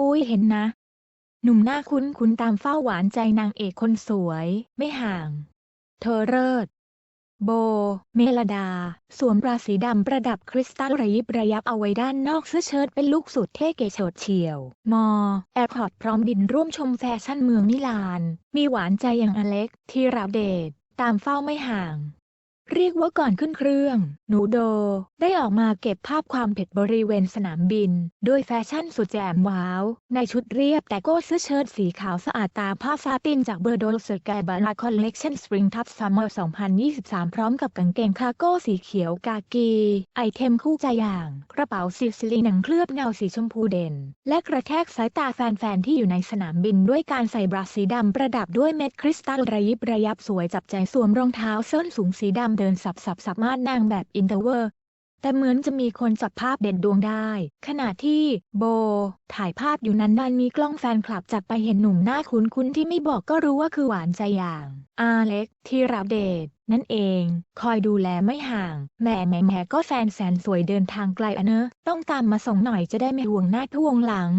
อุ้ยเห็นนะ หนุ่มหน้าคุ้นคุ้นตามเฝ้าหวานใจนางเอกคนสวย ไม่ห่าง เธอเลิศโบ เมลดา สวมราสีดำประดับคริสตัลระยิบระยับเอาไว้ด้านนอกเสื้อเชิ้ตเป็นลูกสุดเท่เก๋โฉดเฉียว มอ แอร์พอร์ตพร้อมบินร่วมชมแฟชั่นเมืองมิลาน มีหวานใจอย่างอเล็กธีราเดชตามเฝ้าไม่ห่าง เรียกว่าก่อนขึ้นเครื่อง หนูโด ได้ออกมาเก็บภาพความเผ็ดบริเวณสนามบิน ด้วยแฟชั่นสุดแจ่มว้าว ในชุดเรียบแต่ก้เสื้อเชิ้ตสีขาวสะอาดตาผ้าซาตินจากเบอร์โดลสกายบานาคอลเลกชันสปริงทับซัมเมอร์2023 พร้อมกับกางเกงคาร์โก้สีเขียวกากี ไอเทมคู่ใจอย่าง กระเป๋าซิซิลีหนังเคลือบเงาสีชมพูเด่น และกระแทกสายตาแฟนๆที่อยู่ในสนามบินด้วยการใส่บราสีดำประดับด้วยเม็ดคริสตัลระยิบระยับสวยจับใจสวมรองเท้าส้นสูงสีดำเดินสับสับสับมาดนางแบบอินเตอร์เวอร์ แต่เหมือนจะมีคนจับภาพเด่นดวงได้ ขณะที่โบ ถ่ายภาพอยู่นั้นดันมีกล้องแฟนคลับจับไปเห็นหนุ่มหน้าคุ้นๆที่ไม่บอกก็รู้ว่าคือหวานใจอย่าง อาเล็กที่ราเดชนั่นเอง คอยดูแลไม่ห่างแหม่แหม่แหม่ก็แฟนแสนสวยเดินทางไกลอะเนอะ ต้องตามมาส่งหน่อยจะได้ไม่ห่วงหน้าท่วงหลัง